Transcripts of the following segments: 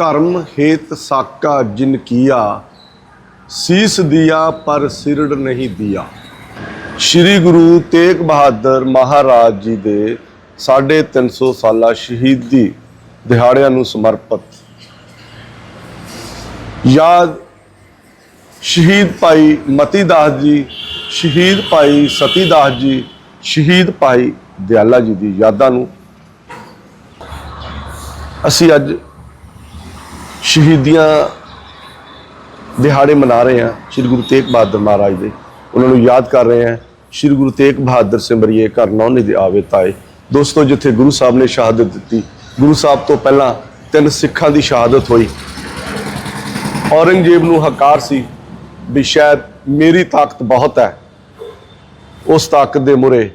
ਧਰਮ ਹੇਤ ਸਾਕਾ ਜਿਨ ਕੀਆ, ਸੀਸ ਦਿਆ ਪਰ ਸਿਰੜ ਨਹੀਂ ਦਿਆ। ਸ੍ਰੀ ਗੁਰੂ ਤੇਗ ਬਹਾਦਰ ਮਹਾਰਾਜ ਜੀ ਦੇ 350 ਸਾਲਾ ਸ਼ਹੀਦੀ ਦਿਹਾੜਿਆਂ ਨੂੰ ਸਮਰਪਿਤ। ਯਾਦ, ਸ਼ਹੀਦ ਭਾਈ ਮਤੀ ਦਾਸ ਜੀ, ਸ਼ਹੀਦ ਭਾਈ ਸਤੀ ਦਾਸ ਜੀ, ਸ਼ਹੀਦ ਭਾਈ ਦਿਆਲਾ ਜੀ ਦੀ ਯਾਦਾਂ ਨੂੰ ਅਸੀਂ ਅੱਜ ਸ਼ਹੀਦੀਆਂ ਦਿਹਾੜੇ ਮਨਾ ਰਹੇ ਹਾਂ ਸ੍ਰੀ ਗੁਰੂ ਤੇਗ ਬਹਾਦਰ ਮਹਾਰਾਜ ਦੇ। ਉਹਨਾਂ ਨੂੰ ਯਾਦ ਕਰ ਰਹੇ ਹਾਂ ਸ੍ਰੀ ਗੁਰੂ ਤੇਗ ਬਹਾਦਰ ਸਿਮਰਿਏ ਘਰ ਨੌਨੇ ਦੇ ਆਵੇ ਤਾਏ। ਦੋਸਤੋ, ਜਿੱਥੇ ਗੁਰੂ ਸਾਹਿਬ ਨੇ ਸ਼ਹਾਦਤ ਦਿੱਤੀ, ਗੁਰੂ ਸਾਹਿਬ ਤੋਂ ਪਹਿਲਾਂ ਤਿੰਨ ਸਿੱਖਾਂ ਦੀ ਸ਼ਹਾਦਤ ਹੋਈ। ਔਰੰਗਜ਼ੇਬ ਨੂੰ ਹਕਾਰ ਸੀ ਵੀ ਸ਼ਾਇਦ ਮੇਰੀ ਤਾਕਤ ਬਹੁਤ ਹੈ। ਉਸ ਤਾਕਤ ਦੇ ਮੁਰੇ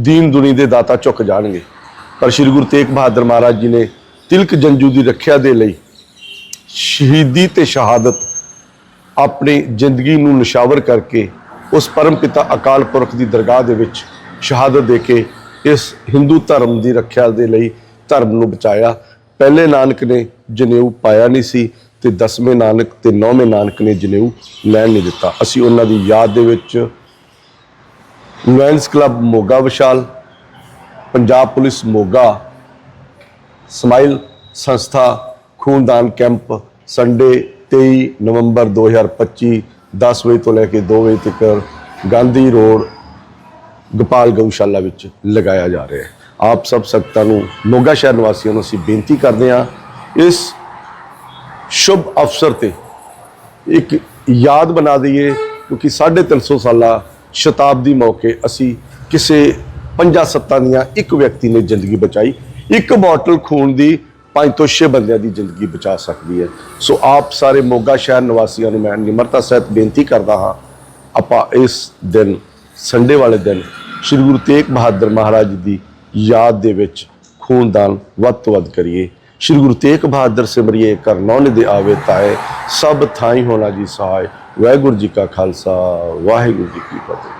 ਦੀਨ ਦੁਨੀ ਦੇ ਦਾਤਾ ਝੁਕ ਜਾਣਗੇ। ਪਰ ਸ੍ਰੀ ਗੁਰੂ ਤੇਗ ਬਹਾਦਰ ਮਹਾਰਾਜ ਜੀ ਨੇ ਤਿਲਕ ਜੰਜੂ ਦੀ ਰੱਖਿਆ ਦੇ ਲਈ ਸ਼ਹੀਦੀ ਤੇ ਸ਼ਹਾਦਤ ਆਪਣੀ ਜ਼ਿੰਦਗੀ ਨੂੰ ਨਿਸ਼ਾਵਰ ਕਰਕੇ ਉਸ ਪਰਮ ਪਿਤਾ ਅਕਾਲ ਪੁਰਖ ਦੀ ਦਰਗਾਹ ਦੇ ਵਿੱਚ ਸ਼ਹਾਦਤ ਦੇ ਕੇ ਇਸ ਹਿੰਦੂ ਧਰਮ ਦੀ ਰੱਖਿਆ ਦੇ ਲਈ ਧਰਮ ਨੂੰ ਬਚਾਇਆ। ਪਹਿਲੇ ਨਾਨਕ ਨੇ ਜਨੇਊ ਪਾਇਆ ਨਹੀਂ ਸੀ ਤੇ ਦਸਵੇਂ ਨਾਨਕ ਤੇ ਨੌਵੇਂ ਨਾਨਕ ਨੇ ਜਨੇਊ ਲੈਣ ਨਹੀਂ ਦਿੱਤਾ। ਅਸੀਂ ਉਹਨਾਂ ਦੀ ਯਾਦ ਦੇ ਵਿੱਚ lions club Moga Vishal, Punjab police Moga, smile ਸੰਸਥਾ ਖੂਨਦਾਨ ਕੈਂਪ ਸੰਡੇ 23 ਨਵੰਬਰ 2025 10 ਵਜੇ ਤੋਂ ਲੈ ਕੇ 2 ਵਜੇ ਤੱਕ ਗਾਂਧੀ ਰੋਡ, ਗੋਪਾਲ ਗਊਸ਼ਾਲਾ ਵਿੱਚ ਲਗਾਇਆ ਜਾ ਰਿਹਾ ਹੈ। ਆਪ ਸਭ ਸੰਗਤਾਂ ਨੂੰ, ਮੋਗਾ ਸ਼ਹਿਰ ਨਿਵਾਸੀਆਂ ਨੂੰ ਅਸੀਂ ਬੇਨਤੀ ਕਰਦੇ ਹਾਂ, ਇਸ ਸ਼ੁਭ ਅਵਸਰ ਤੇ ਇੱਕ ਯਾਦ ਬਣਾ ਦਈਏ, ਕਿਉਂਕਿ 350 ਸਾਲਾ ਸ਼ਤਾਬਦੀ ਮੌਕੇ ਅਸੀਂ ਕਿਸੇ ਪੰਜਾਂ ਸੱਤਾਂ ਦੀਆਂ ਇੱਕ ਵਿਅਕਤੀ ਨੇ ਜ਼ਿੰਦਗੀ ਬਚਾਈ। ਇੱਕ ਬੋਟਲ ਖੂਨ ਦੀ ਪੰਜ ਤੋਂ ਛੇ ਬੰਦਿਆਂ ਦੀ ਜ਼ਿੰਦਗੀ ਬਚਾ ਸਕਦੀ ਹੈ। ਸੋ ਆਪ ਸਾਰੇ ਮੋਗਾ ਸ਼ਹਿਰ ਨਿਵਾਸੀਆਂ ਨੂੰ ਮੈਂ ਨਿਮਰਤਾ ਸਹਿਤ ਬੇਨਤੀ ਕਰਦਾ ਹਾਂ, ਆਪਾਂ ਇਸ ਦਿਨ, ਸੰਡੇ ਵਾਲੇ ਦਿਨ ਸ੍ਰੀ ਗੁਰੂ ਤੇਗ ਬਹਾਦਰ ਮਹਾਰਾਜ ਜੀ ਦੀ ਯਾਦ ਦੇ ਵਿੱਚ ਖੂਨਦਾਨ ਵੱਧ ਤੋਂ ਵੱਧ ਕਰੀਏ। ਸ੍ਰੀ ਗੁਰੂ ਤੇਗ ਬਹਾਦਰ ਸਿਮਰਿਏ ਕਰ ਨੌਨ ਦੇ ਆਵੇ ਤਾਏ, ਸਭ ਥਾਈ ਹੋਣਾ ਜੀ ਸਹਾਇ। ਵਾਹਿਗੁਰੂ ਜੀ ਕਾ ਖਾਲਸਾ, ਵਾਹਿਗੁਰੂ ਜੀ ਕੀ ਫਤਿਹ।